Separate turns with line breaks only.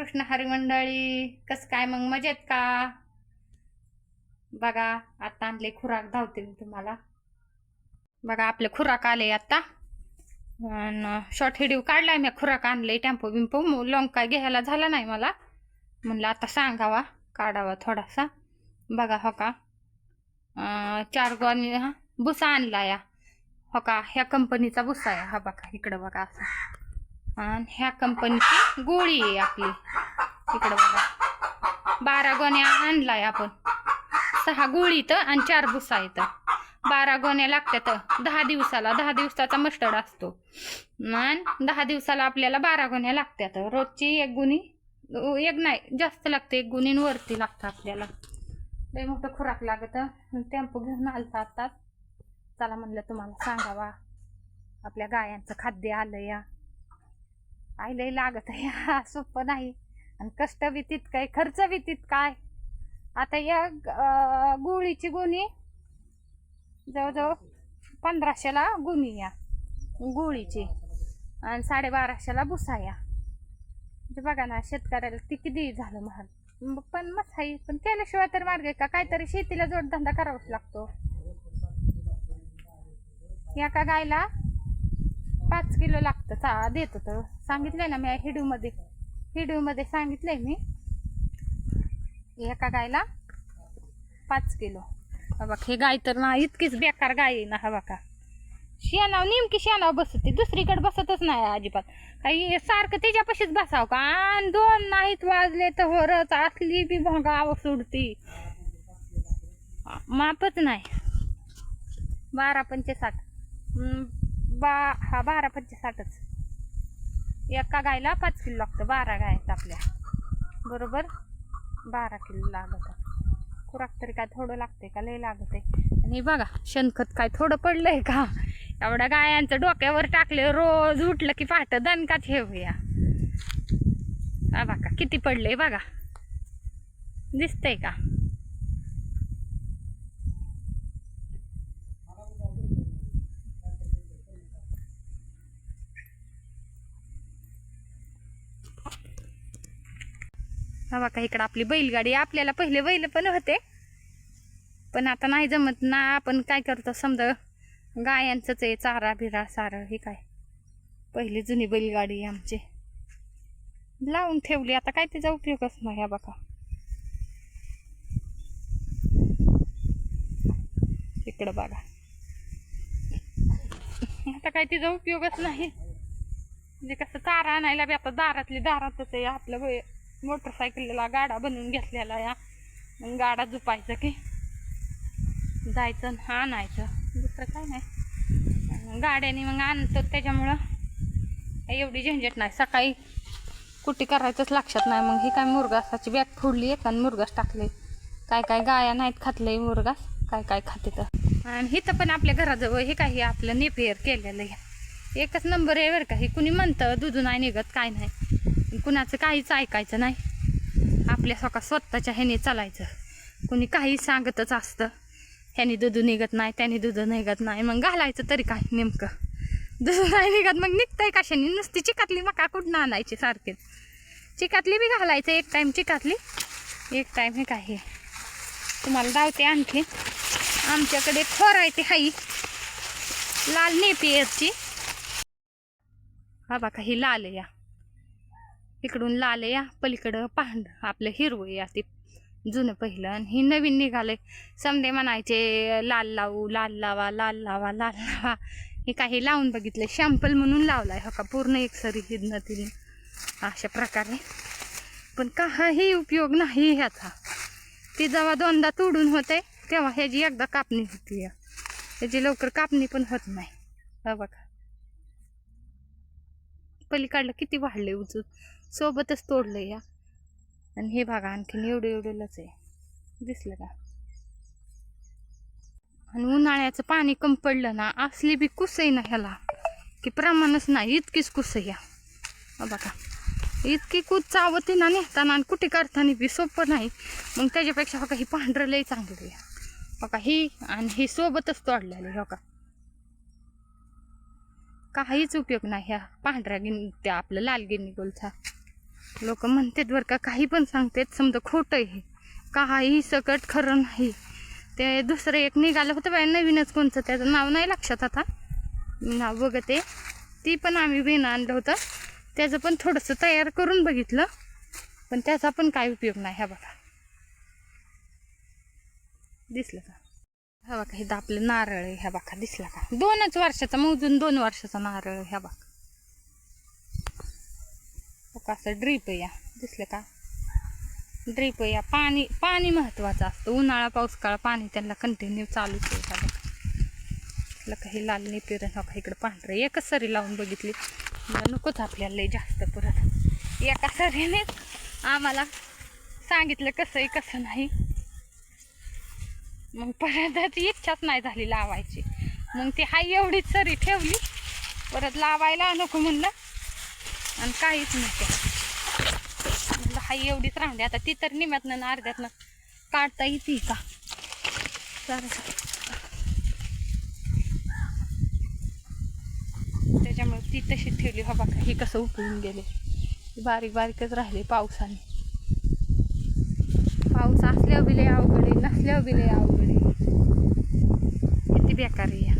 कृष्ण हरी मंडळी कस काय मग? मजेत का? बघा आता आणले खुराक धावते मी तुम्हाला. बघा आपले खुराक आले आता. शॉर्ट व्हिडिओ काढलाय मी खुराक आणले टेम्पो बिंपो लॉंग काय घ्यायला झाला नाही मला. म्हणलं आता सांगावा काढावा थोडासा. बघा हो का? चार गोणी भुसा आणला या हो का? ह्या कंपनीचा भुसा आहे. हा बघा इकडं बघा असं. आणि ह्या कंपनीची गोळी आहे आपली. इकडं बघा. बारा गोण्या आणलाय आपण. सहा गोळी तर आणि चार भुसा येतं बारा गोण्या लागतात दहा दिवसाला. दहा दिवसाचा मस्टर्ड असतो. आणि दहा दिवसाला आपल्याला बारा गोण्या लागतात रोजची एक गुणी एक नाही जास्त लागते. एक गुणीन वरती लागतं आपल्याला. लय मोठं खुराक लागत. टेम्पो घेऊन आलता आता चला म्हणलं तुम्हाला सांगावा. आपल्या गायांचं खाद्य आलं या आई लय लागत आहे? हा सोपं नाही. आणि कष्ट बी तितकं खर्च बी तितकाय आता या गोळीची गुणी जवळजवळ पंधराशेला गुणी या गोळीची. आणि साडेबाराशेला भुसा या म्हणजे बघा ना शेतकऱ्याला ती किती झालं महाग. मग पण मग आहे पण केल्याशिवाय तर मार्ग आहे का? काहीतरी शेतीला जोडधंदा करावाच लागतो. एका गायला पाच किलो लागतं चा देतो तर सांगितलंय ना मी हिडूमध्ये. हिडूमध्ये सांगितलंय मी. एका गायला पाच किलो. बाबा हे गाय तर ना इतकीच बेकार गाय आहे ना हवा का शेणाव नेमकी शेणाव बसते दुसरीकडे बसतच नाही अजिबात. काही सारखं त्याच्यापाशीच बसाव का? आणि दोन नाहीत वाजले तर होरच असली बी भोंगाव सोडती. मापच नाही. बारा पंचे साठ बा हा बारा पंचे साठच एका गायला पाच किलो लागतं. बारा गाय आहेत आपल्या. बरोबर? बारा किलो लागत. खुराक तरी काय थोडं लागते का? लय लागत आहे आणि बघा शेणखत काय थोडं पडलंय का? एवढ्या गायांचं डोक्यावर टाकले रोज उठलं की पाहत दणका ठेवूया हा बघा किती पडलंय बघा. दिसतंय का? हा का इकडं आपली बैलगाडी आपल्याला पहिले बैल पण होते. पण आता नाही जमत ना आपण काय करतो समजा गायांचंच आहे चारा बिरा सारं हे काय? पहिली जुनी बैलगाडी आहे आमची. लावून ठेवली आता काय त्याचा उपयोगच नाही ह्या बघा. इकडं बघा. आता काय तिचा उपयोगच नाही. म्हणजे कसं चारा आणायला बी आता दारातली दारातच आहे आपलं वय मोटरसायकलला गाडा बनवून घेतलेला या. मग गाडा झुपायचं की. जायचं आणायचं. दुसरं काय नाही. गाड्याने मग आणतो त्याच्यामुळं. काही एवढी झंझट नाही. सकाळी कुठे करायचंच लक्षात नाही. मग ही काय मुरगासाची बॅग फोडली आहे आणि मुरगास टाकले. काय काय गाया नाहीत खातलंय मुरगास. काय काय खाते तर आणि हिथं पण आपल्या घराजवळ हे काही आपलं नेपेअर केलेलं आहे. एकच नंबर आहे बरं का. हे कुणी म्हणतं दुधू नाही निघत काय नाही. कुणाचं काहीच ऐकायचं नाही. आपल्या स्वतः स्वतःच्या ह्याने चालायचं. कुणी काही सांगतच असतं. ह्याने दूध निघत नाही त्याने दूध निघत नाही. मग घालायचं तरी काय नेमकं? दूध नाही निघत मग निघतंय कशाने? नुसती चिकातली मका कुठं आणायची सारखीच चिकातली बी घालायचं एक टाईम चिकातली. एक टाईम हे काय हे? तुम्हाला धावते आणखी. आमच्याकडे फोर आहे ते हाई. लाल नेपियरची हा बाबा काही लाल या. इकडून लाल या पलीकडं पांढ आपलं हिरवं या ते जुनं पहिलं. आणि हे नवीन निघालंय. समदे म्हणायचे लाल लावू लाल लावा लाल लावा लाल लावा. हे काही लावून बघितले शॅम्पल म्हणून लावलाय. हो का? पूर्ण एकसरी हिदनं तिने. अशा प्रकारे. पण काही उपयोग नाही ह्याचा. ती जेव्हा दोनदा तोडून होते तेव्हा ह्याची एकदा कापणी होती. ह्याची लवकर कापणी पण होत नाही. हो बघा. पलीकडलं किती वाढले उचून सोबतच तोडलंय या. आणि हे बघा आणखीन एवढं एवढंच आहे. दिसलं का? आणि उन्हाळ्याचं पाणी कम पडलं ना असली बी कुस ना ह्याला. की प्रमाणच नाही इतकीच कुस आहे या. बघा. इतकी कूद चावती ना नेताना आणि कुठे करताना बी सोपं नाही. मग त्याच्यापेक्षा बघा ही पांढरं लई चांगली आहे बघा ही आणि ही सोबतच तोडलेली हो का? काहीच उपयोग नाही ह्या पांढऱ्या गिन त्या आपलं लाल गिनी गोलचा लोक म्हणतात बरं का काही पण सांगतात समजा खोटं आहे. हे. काही सकट खरं नाही. ते दुसरं एक निघालं होतं बाय नवीनच कोणतं त्याचं नाव नाही लक्षात आता. नाव नाव बघते. ती पण आम्ही विणं आणलं होतं. त्याचं पण थोडंसं तयार करून बघितलं. पण त्याचा पण काय उपयोग नाही ह्या बघा. दिसलं का? ह्या बघा हे आपलं नारळ आहे ह्या बघा दिसला का? दोनच वर्षाचा मोजून दोन वर्षाचा नारळ ह्या बघा. असं ड्रीप या. दिसलं का? ड्रीप या. पाणी पाणी महत्वाचं असतं. उन्हाळा पाऊस काळ पाणी त्यांना कंटिन्यू चालूच आहे ह्या बघा. दिसलं लाल निपिरण हो का इकडं पांढरं. एकच सरी लावून बघितली. नकोच आपल्याला जास्त परत. एका सरीनेच आम्हाला सांगितलं कसं आहे कसं नाही. मग परत ती इच्छाच नाही झाली लावायची. मग ती हाय एवढीच सरी ठेवली. परत लावायला नको म्हणलं. आणि काहीच नाही म्हणलं हाय एवढीच राहून आता ती तर निम्यातनं आणि अर्ध्यातनं काढता येते का? चालेल. त्याच्यामुळे ती तशी ठेवली. हो बाबा का हे कसं उकळून गेले. बारीक बारीकच राहिले पावसाने. पाऊस असल्यावर बिले अवघड आहे नसल्यावर बिले अवघड आहे. किती बेकार आहे